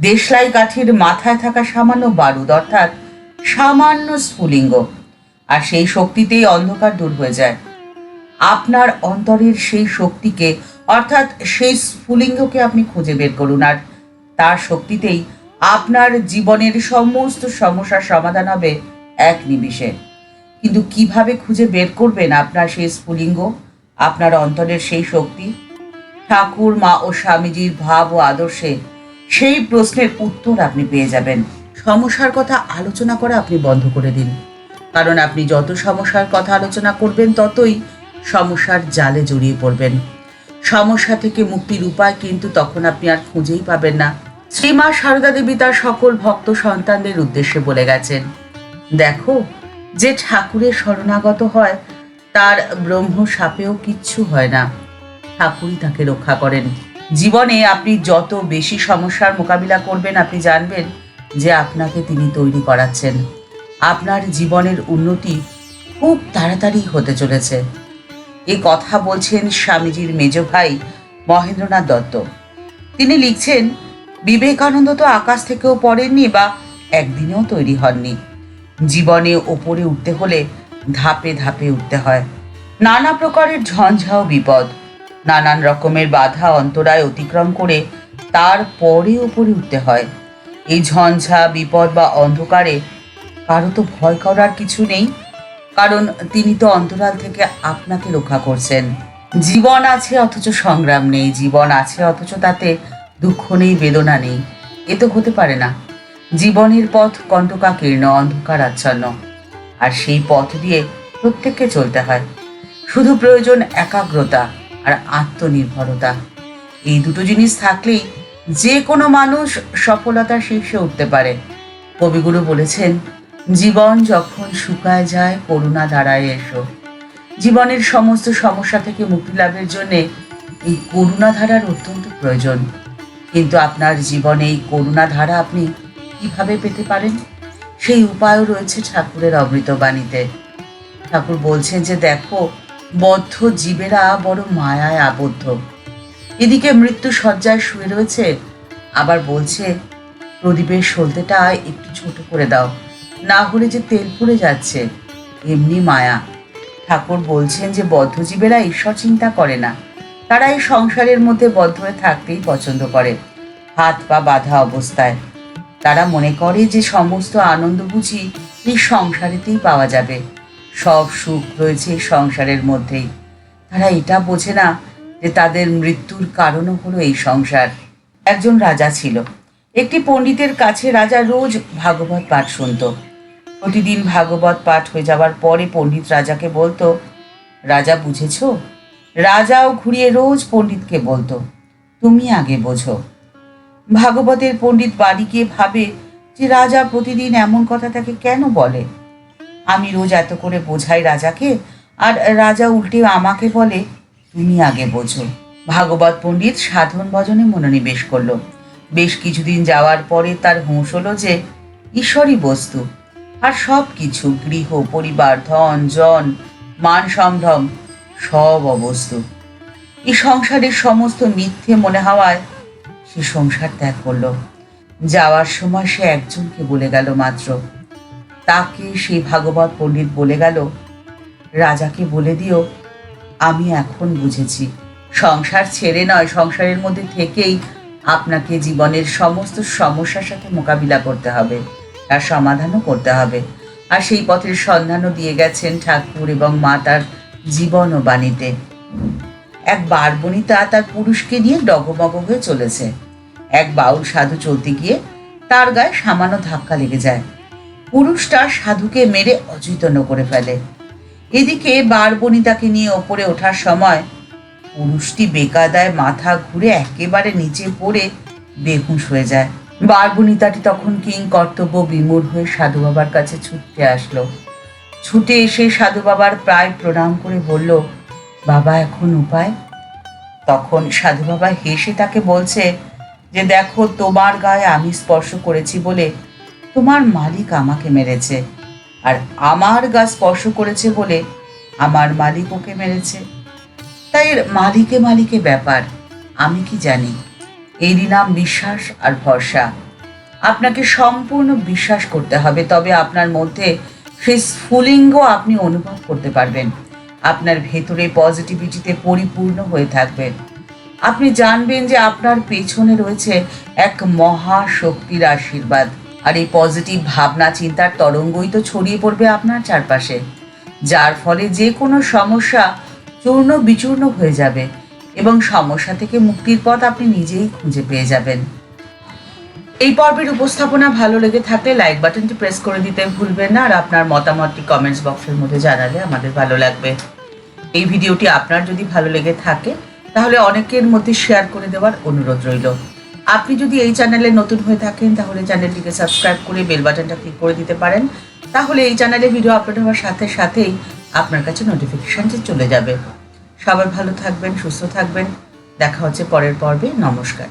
দেশলাই কাঠির মাথায় থাকা সামান্য বারুদ, অর্থাৎ সামান্য স্ফুলিঙ্গ। আর সেই শক্তিতেই অন্ধকার দূর হয়ে যায়। আপনার অন্তরের সেই শক্তিকে, অর্থাৎ সেই স্ফুলিঙ্গকে আপনি খুঁজে বের করুন। আর তার শক্তিতেই আপনার জীবনের সমস্ত সমস্যার সমাধান হবে এক নিমিষে। কিন্তু কীভাবে খুঁজে বের করবেন আপনার সেই স্ফুলিঙ্গ, আপনার অন্তরের সেই শক্তি? ঠাকুর, মা ও স্বামীজির ভাব ও আদর্শে সেই প্রশ্নের উত্তর আপনি পেয়ে যাবেন। সমস্যার কথা আলোচনা করা আপনি বন্ধ করে দিন। কারণ আপনি যত সমস্যার কথা আলোচনা করবেন, ততই সমস্যার জালে জড়িয়ে পড়বেন। সমস্যা থেকে মুক্তির উপায় কিন্তু তখন আপনি আর খুঁজেই পাবেন না। শ্রীমা সারদা দেবী তার সকল ভক্ত সন্তানদের উদ্দেশ্যে বলে গেছেন, দেখো, যে ঠাকুরের শরণাগত হয়, তার ব্রহ্ম সাপেও কিচ্ছু হয় না। ঠাকুরই তাকে রক্ষা করেন। জীবনে আপনি যত বেশি সমস্যার মোকাবিলা করবেন, আপনি জানবেন যে আপনাকে তিনি তৈরি করাচ্ছেন। আপনার জীবনের উন্নতি খুব তাড়াতাড়ি হতে চলেছে। এ কথা বলছেন স্বামীজির মেজ ভাই মহেন্দ্রনাথ দত্ত। তিনি লিখছেন, বিবেকানন্দ তো আকাশ থেকেও পড়েননি বা একদিনেও তৈরি হননি। জীবনে ওপরে উঠতে হলে ধাপে ধাপে উঠতে হয়। নানা প্রকারের ঝঞ্ঝাও বিপদ। নানান রকমের বাধা অন্তরায় অতিক্রম করে তারপরে উপরে উঠতে হয়। এই ঝঞ্ঝা, বিপদ বা অন্ধকারে কারও তো ভয় করার কিছু নেই, কারণ তিনি তো অন্তরাল থেকে আপনাকে রক্ষা করছেন। জীবন আছে অথচ সংগ্রাম নেই, জীবন আছে অথচ তাতে দুঃখ নেই, বেদনা নেই। এ তো হতে পারে না। জীবনের পথ কণ্টকাকীর্ণ অন্ধকার আচ্ছন্ন আর সেই পথ দিয়ে প্রত্যেককে চলতে হয়। শুধু প্রয়োজন একাগ্রতা আর আত্মনির্ভরতা। এই দুটো জিনিস থাকলেই যে কোনো মানুষ সফলতার শীর্ষে উঠতে পারে। কবিগুরু বলেছেন, জীবন যখন শুকায় যায়, করুণা ধারায় এসো। জীবনের সমস্ত সমস্যা থেকে মুক্তি লাভের জন্যে এই করুণা ধারার অত্যন্ত প্রয়োজন। কিন্তু আপনার জীবনে এই করুণা ধারা আপনি কীভাবে পেতে পারেন? সেই উপায়ও রয়েছে ঠাকুরের অমৃত বাণীতে। ঠাকুর বলছেন যে, দেখো বদ্ধ জীবেরা বড় মায়ায় আবদ্ধ। এদিকে মৃত্যু শয্যায় শুয়ে রয়েছে, আবার বলছে, প্রদীপের সলতেটা একটু ছোট করে দাও, না হলে যে তেল পুড়ে যাচ্ছে, এমনি মায়া। ঠাকুর বলছেন যে বদ্ধজীবেরা ঈশ্বর চিন্তা করে না। তারা এই সংসারের মধ্যে বদ্ধ হয়ে থাকতেই পছন্দ করে, হাত পা বাঁধা অবস্থায়। তারা মনে করে যে সমস্ত আনন্দ বুঝি এই সংসারেতেই পাওয়া যাবে। সব সুখ রয়েছে সংসারের মধ্যেই। তারা এটা বোঝে না যে তাদের মৃত্যুর কারণও হলো এই সংসার। একজন রাজা ছিল। একটি পণ্ডিতের কাছে রাজা রোজ ভাগবত পাঠ শুনত। প্রতিদিন ভাগবত পাঠ হয়ে যাওয়ার পরে পণ্ডিত রাজাকে বলতো, রাজা, বুঝেছ? রাজাও ঘুরিয়ে রোজ পণ্ডিতকে বলতো, তুমি আগে বোঝো। ভাগবতের পণ্ডিত বাড়ি গিয়ে ভাবে যে রাজা প্রতিদিন এমন কথা তাকে কেন বলে? আমি রোজ এত করে বোঝাই রাজাকে, আর রাজা উল্টে আমাকে বলে, তুমি আগে বোঝো। ভাগবত পণ্ডিত সাধন ভজনে মনোনিবেশ করল। বেশ কিছুদিন যাওয়ার পরে তার হুঁশ হলো যে, ঈশ্বরই বস্তু, আর সব কিছু গৃহ, পরিবার, ধন, জন, মান সম্ভ্রম, সব অবস্তু। এই সংসারের সমস্ত মিথ্যে মনে হওয়ায় সে সংসার ত্যাগ করল। যাওয়ার সময় সে একজনকে বলে গেল মাত্র তাকে সেই ভাগবত পণ্ডিত বলে গেল? রাজাকে বলে দিও, আমি এখন বুঝেছি। সংসার ছেড়ে নয়, সংসারের মধ্যে থেকেই আপনাকে জীবনের সমস্ত সমস্যার সাথে মোকাবিলা করতে হবে তার সমাধানও করতে হবে। আর সেই পথের সন্ধানও দিয়ে গেছেন ঠাকুর এবং মা তার জীবন ও বাণীতে। এক বারবনিতা তার পুরুষকে নিয়ে ডগমগ হয়ে চলেছে। এক বাউল সাধু চলতে গিয়ে তার গায়ে সামান্য ধাক্কা লেগে যায়। পুরুষটা সাধুকে মেরে অচৈতন্য করে ফেলে। এদিকে বারবনিতাকে নিয়ে ওপরে ওঠার সময় পুরুষটি বেকাদায় মাথা ঘুরে একেবারে নিচে পড়ে বেহুশ হয়ে যায়। বারবনিতাটি তখন কিং কর্তব্য বিমূঢ় হয়ে সাধু বাবার কাছে ছুটতে আসলো। ছুটে এসে সাধু বাবার প্রায় প্রণাম করে বলল, বাবা, এখন উপায়? তখন সাধু বাবা হেসে তাকে বলছে যে, দেখো, তোমার গায়ে আমি স্পর্শ করেছি বলে তোমার মালিক আমাকে মেরেছে। আর আমার গা স্পর্শ করেছে বলে আমার মালিক ওকে মেরেছে। তাই মালিকে মালিকে ব্যাপার, আমি কি জানি? এরই নাম বিশ্বাস আর ভরসা। আপনাকে সম্পূর্ণ বিশ্বাস করতে হবে, তবে আপনার মধ্যে সেই স্ফুলিঙ্গ আপনি অনুভব করতে পারবেন। আপনার ভেতরে পজিটিভিটিতে পরিপূর্ণ হয়ে থাকবে। আপনি জানবেন যে আপনার পেছনে রয়েছে এক মহা শক্তির আশীর্বাদ। আর এই পজিটিভ ভাবনা চিন্তার তরঙ্গই তো ছড়িয়ে পড়বে আপনার চারপাশে। যার ফলে যে কোনো সমস্যা চূর্ণ বিচূর্ণ হয়ে যাবে এবং সমস্যা থেকে মুক্তির পথ আপনি নিজেই খুঁজে পেয়ে যাবেন। এই পর্বের উপস্থাপনা ভালো লেগে থাকলে লাইক বাটনটি প্রেস করে দিতে ভুলবেন না আর আপনার মতামতটি কমেন্টস বক্সের মধ্যে জানালে আমাদের ভালো লাগবে। এই ভিডিওটি আপনার যদি ভালো লেগে থাকে, তাহলে অনেকের মধ্যে শেয়ার করে দেওয়ার অনুরোধ রইল। আপনি যদি এই চ্যানেলে নতুন হয়ে থাকেন, তাহলে চ্যানেলটিকে সাবস্ক্রাইব করে বেল বাটনটা ক্লিক করে দিতে পারেন। তাহলে এই চ্যানেলে ভিডিও আপলোড হওয়ার সাথে সাথেই আপনার কাছে নোটিফিকেশানটি চলে যাবে। সবাই ভালো থাকবেন, সুস্থ থাকবেন। দেখা হচ্ছে পরের পর্বে। নমস্কার।